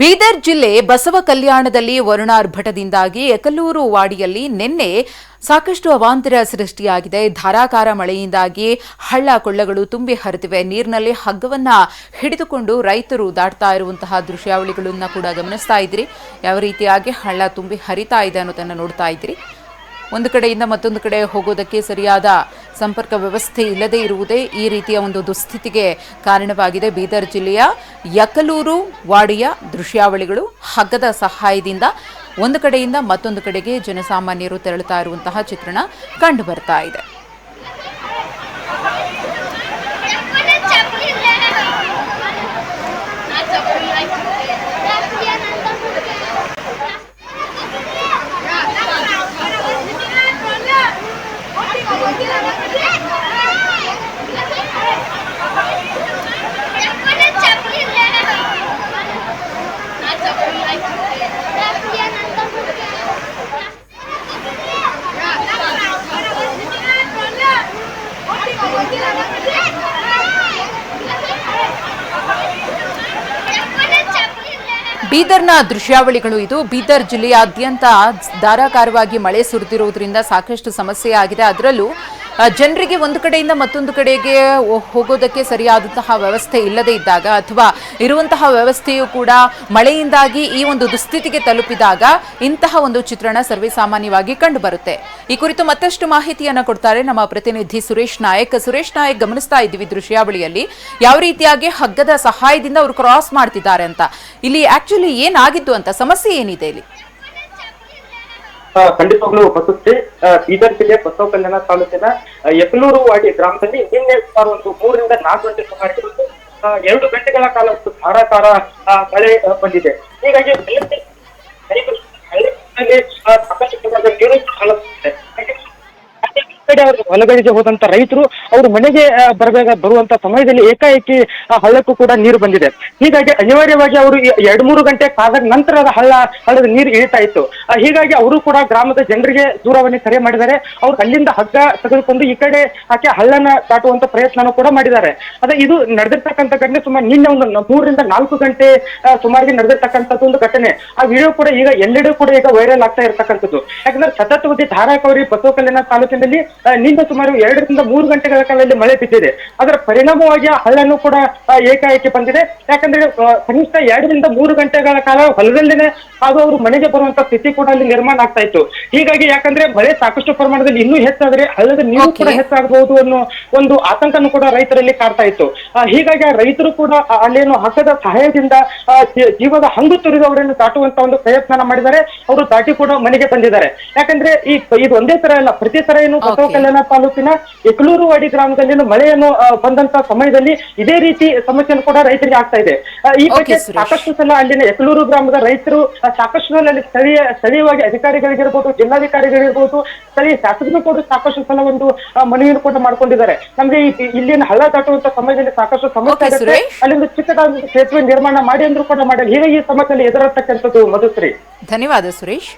ಬೀದರ್ ಜಿಲ್ಲೆ ಬಸವ ಕಲ್ಯಾಣದಲ್ಲಿ ವರುಣಾರ್ಭಟದಿಂದಾಗಿ ಎಕಲೂರು ವಾಡಿಯಲ್ಲಿ ನಿನ್ನೆ ಸಾಕಷ್ಟು ಅವಾಂತರ ಸೃಷ್ಟಿಯಾಗಿದೆ. ಧಾರಾಕಾರ ಮಳೆಯಿಂದಾಗಿ ಹಳ್ಳ ಕೊಳ್ಳಗಳು ತುಂಬಿ ಹರಿದಿವೆ. ನೀರಿನಲ್ಲಿ ಹಗ್ಗವನ್ನ ಹಿಡಿದುಕೊಂಡು ರೈತರು ದಾಟ್ತಾ ಇರುವಂತಹ ದೃಶ್ಯಾವಳಿಗಳನ್ನ ಕೂಡ ಗಮನಿಸ್ತಾ ಇದ್ರಿ ಯಾವ ರೀತಿಯಾಗಿ ಹಳ್ಳ ತುಂಬಿ ಹರಿತಾ ಇದೆ ಅನ್ನೋದನ್ನ ನೋಡ್ತಾ ಇದ್ದೀರಿ. ಒಂದು ಕಡೆಯಿಂದ ಮತ್ತೊಂದು ಕಡೆ ಹೋಗೋದಕ್ಕೆ ಸರಿಯಾದ ಸಂಪರ್ಕ ವ್ಯವಸ್ಥೆ ಇಲ್ಲದೇ ಇರುವುದೇ ಈ ರೀತಿಯ ಒಂದು ದುಸ್ಥಿತಿಗೆ ಕಾರಣವಾಗಿದೆ. ಬೀದರ್ ಜಿಲ್ಲೆಯ ಯಕಲೂರು ವಾಡಿಯ ದೃಶ್ಯಾವಳಿಗಳು ಹಗ್ಗದ ಸಹಾಯದಿಂದ ಒಂದು ಕಡೆಯಿಂದ ಮತ್ತೊಂದು ಕಡೆಗೆ ಜನಸಾಮಾನ್ಯರು ತೆರಳುತ್ತಾ ಇರುವಂತಹ ಚಿತ್ರಣ ಕಂಡುಬರ್ತಾ ಇದೆ. ಬೀದರ್ನ ದೃಶ್ಯಾವಳಿಗಳು ಇದು. ಬೀದರ್ ಜಿಲ್ಲೆಯಾದ್ಯಂತ ಧಾರಾಕಾರವಾಗಿ ಮಳೆ ಸುರಿದಿರುವುದರಿಂದ ಸಾಕಷ್ಟು ಸಮಸ್ಯೆ ಆಗಿದೆ ಅದರಲ್ಲೂ ಜನರಿಗೆ ಒಂದು ಕಡೆಯಿಂದ ಮತ್ತೊಂದು ಕಡೆಗೆ ಹೋಗೋದಕ್ಕೆ ಸರಿಯಾದಂತಹ ವ್ಯವಸ್ಥೆ ಇಲ್ಲದೆ ಇದ್ದಾಗ ಅಥವಾ ಇರುವಂತಹ ವ್ಯವಸ್ಥೆಯು ಕೂಡ ಮಳೆಯಿಂದಾಗಿ ಈ ಒಂದು ದುಸ್ಥಿತಿಗೆ ತಲುಪಿದಾಗ ಇಂತಹ ಒಂದು ಚಿತ್ರಣ ಸರ್ವೇಸಾಮಾನ್ಯವಾಗಿ ಕಂಡು ಬರುತ್ತೆ ಈ ಕುರಿತು ಮತ್ತಷ್ಟು ಮಾಹಿತಿಯನ್ನು ಕೊಡ್ತಾರೆ ನಮ್ಮ ಪ್ರತಿನಿಧಿ ಸುರೇಶ್ ನಾಯಕ್. ಸುರೇಶ್ ನಾಯಕ್, ಗಮನಿಸ್ತಾ ಇದ್ದೀವಿ ದೃಶ್ಯಾವಳಿಯಲ್ಲಿ. ಯಾವ ರೀತಿಯಾಗಿ ಹಗ್ಗದ ಸಹಾಯದಿಂದ ಅವರು ಕ್ರಾಸ್ ಮಾಡ್ತಿದ್ದಾರೆ ಅಂತ. ಇಲ್ಲಿ ಆಕ್ಚುಲಿ ಏನಾಗಿದ್ದು ಅಂತ? ಸಮಸ್ಯೆ ಏನಿದೆ ಇಲ್ಲಿ? ಖಂಡಿತವಾಗ್ಲೂ ಬಸುತ್ತೆ ಬೀದರ್ ಜಿಲ್ಲೆ ಬಸವ ಕಲ್ಯಾಣ ತಾಲೂಕಿನ ಆ, ಯಕಲೂರು ವಾಡಿ ಗ್ರಾಮದಲ್ಲಿ ನಿನ್ನೆ ಸುಮಾರು ಒಂದು ಮೂರರಿಂದ ನಾಲ್ಕು ಗಂಟೆ ಸುಮಾರಿಗೆ ಒಂದು ಎರಡು ಗಂಟೆಗಳ ಕಾಲ ಒಂದು ಧಾರಾಕಾರ ಮಳೆ ಬಂದಿದೆ. ಹೀಗಾಗಿ ಸಾಕಷ್ಟು ಪ್ರಮಾಣದ ನೀರು ಅವರು ಹೊಲಗಳಿಗೆ ಹೋದಂತ ರೈತರು, ಅವರು ಮನೆಗೆ ಬರಬೇಕ, ಬರುವಂತ ಸಮಯದಲ್ಲಿ ಏಕಾಏಕಿ, ಆ, ಹಳ್ಳಕ್ಕೂ ಕೂಡ ನೀರು ಬಂದಿದೆ. ಹೀಗಾಗಿ ಅನಿವಾರ್ಯವಾಗಿ ಅವರು ಎರಡ್ ಮೂರು ಗಂಟೆ ಕಾದ ನಂತರ ಅದ ಹಳ್ಳ, ಹಳ್ಳದ ನೀರು ಇಳಿತಾ ಇತ್ತು. ಹೀಗಾಗಿ ಅವರು ಕೂಡ ಗ್ರಾಮದ ಜನರಿಗೆ ದೂರವಾಣಿ ಕರೆ ಮಾಡಿದ್ದಾರೆ. ಅವ್ರು ಅಲ್ಲಿಂದ ಹಗ್ಗ ತೆಗೆದುಕೊಂಡು ಈ ಕಡೆ ಆಕೆ ಹಳ್ಳನ ದಾಟುವಂತ ಪ್ರಯತ್ನನೂ ಕೂಡ ಮಾಡಿದ್ದಾರೆ. ಅದ ಇದು ನಡೆದಿರ್ತಕ್ಕಂಥ ಘಟನೆ, ಸುಮಾರು ನಿನ್ನೆ ಒಂದು ಮೂರರಿಂದ ನಾಲ್ಕು ಗಂಟೆ ಸುಮಾರಿಗೆ ನಡೆದಿರ್ತಕ್ಕಂಥದ್ದು ಒಂದು ಘಟನೆ. ಆ ವಿಡಿಯೋ ಕೂಡ ಈಗ ಎಲ್ಲೆಡೆ ಕೂಡ ಈಗ ವೈರಲ್ ಆಗ್ತಾ ಇರ್ತಕ್ಕಂಥದ್ದು. ಯಾಕಂದ್ರೆ ಸತತವಾಗಿ ಧಾರಾಕೋರಿ ಬಸವ ಕಲ್ಯಾಣ ತಾಲೂಕಿನಲ್ಲಿ ನಿನ್ನೆ ಸುಮಾರು ಎರಡರಿಂದ ಮೂರು ಗಂಟೆಗಳ ಕಾಲ ಇಲ್ಲಿ ಮಳೆ ಬಿದ್ದಿದೆ. ಅದರ ಪರಿಣಾಮವಾಗಿ ಆ ಹಳ್ಳನು ಕೂಡ ಏಕಾಏಕಿ ಬಂದಿದೆ. ಯಾಕಂದ್ರೆ ಕನಿಷ್ಠ ಎರಡರಿಂದ ಮೂರು ಗಂಟೆಗಳ ಕಾಲ ಹೊಲದಲ್ಲಿನೇ ಹಾಗೂ ಅವರು ಮನೆಗೆ ಬರುವಂತ ಸ್ಥಿತಿ ಕೂಡ ಅಲ್ಲಿ ನಿರ್ಮಾಣ ಆಗ್ತಾ ಇತ್ತು. ಹೀಗಾಗಿ ಯಾಕಂದ್ರೆ ಮಳೆ ಸಾಕಷ್ಟು ಪ್ರಮಾಣದಲ್ಲಿ ಇನ್ನೂ ಹೆಚ್ಚಾದ್ರೆ ಹಳ್ಳದ ನೀರು ಕೂಡ. ಹೆಚ್ಚಾಗಬಹುದು ಅನ್ನೋ ಒಂದು ಆತಂಕನೂ ಕೂಡ ರೈತರಲ್ಲಿ ಕಾಡ್ತಾ ಇತ್ತು. ಹೀಗಾಗಿ ಆ ರೈತರು ಕೂಡ ಅಲ್ಲೇನು ಹಕ್ಕದ ಸಹಾಯದಿಂದ ಜೀವದ ಹಂಗು ತುರಿದು ಅವರನ್ನು ದಾಟುವಂತ ಒಂದು ಪ್ರಯತ್ನ ಮಾಡಿದ್ದಾರೆ. ಅವರು ದಾಟಿ ಕೂಡ ಮನೆಗೆ ಬಂದಿದ್ದಾರೆ. ಯಾಕಂದ್ರೆ ಈ ಇದು ಒಂದೇ ತರ ಅಲ್ಲ ಪ್ರತಿ ತರ ಏನು. ಕಲ್ಯಾಣ ತಾಲೂಕಿನ ಎಕಲೂರು ವಾಡಿ ಗ್ರಾಮದಲ್ಲಿ ಮಳೆಯನ್ನು ಬಂದಂತ ಸಮಯದಲ್ಲಿ ಇದೇ ರೀತಿ ಸಮಸ್ಯೆಯನ್ನು ಕೂಡ ರೈತರಿಗೆ ಆಗ್ತಾ ಇದೆ. ಈ ಬಗ್ಗೆ ಸಾಕಷ್ಟು ಸಲ ಅಲ್ಲಿನ ಎಕಲೂರು ಗ್ರಾಮದ ರೈತರು ಸಾಕಷ್ಟು ಸಲ ಅಲ್ಲಿ ಸ್ಥಳೀಯ ಸ್ಥಳೀಯವಾಗಿ ಅಧಿಕಾರಿಗಳಿಗಿರ್ಬೋದು ಜಿಲ್ಲಾಧಿಕಾರಿಗಳಿರ್ಬೋದು ಸ್ಥಳೀಯ ಶಾಸಕರು ಕೂಡ ಸಾಕಷ್ಟು ಸಲ ಒಂದು ಮನವಿಯನ್ನು ಕೂಡ ಮಾಡ್ಕೊಂಡಿದ್ದಾರೆ. ನಮ್ಗೆ ಇಲ್ಲಿನ ಹಳ್ಳ ದಾಟುವಂತ ಸಮಯದಲ್ಲಿ ಸಾಕಷ್ಟು ಸಮಸ್ಯೆ ಆಗುತ್ತೆ. ಅಲ್ಲಿಂದ ಚಿಕ್ಕದಾದ ಸೇತುವೆ ನಿರ್ಮಾಣ ಮಾಡಿ ಅಂದ್ರೂ ಕೂಡ ಮಾಡಿ ಈಗ ಈ ಸಮಸ್ಯೆಯಲ್ಲಿ ಎದುರಾಗ್ತಕ್ಕಂಥದ್ದು ಮಧುಶ್ರೀ. ಧನ್ಯವಾದ ಸುರೇಶ್.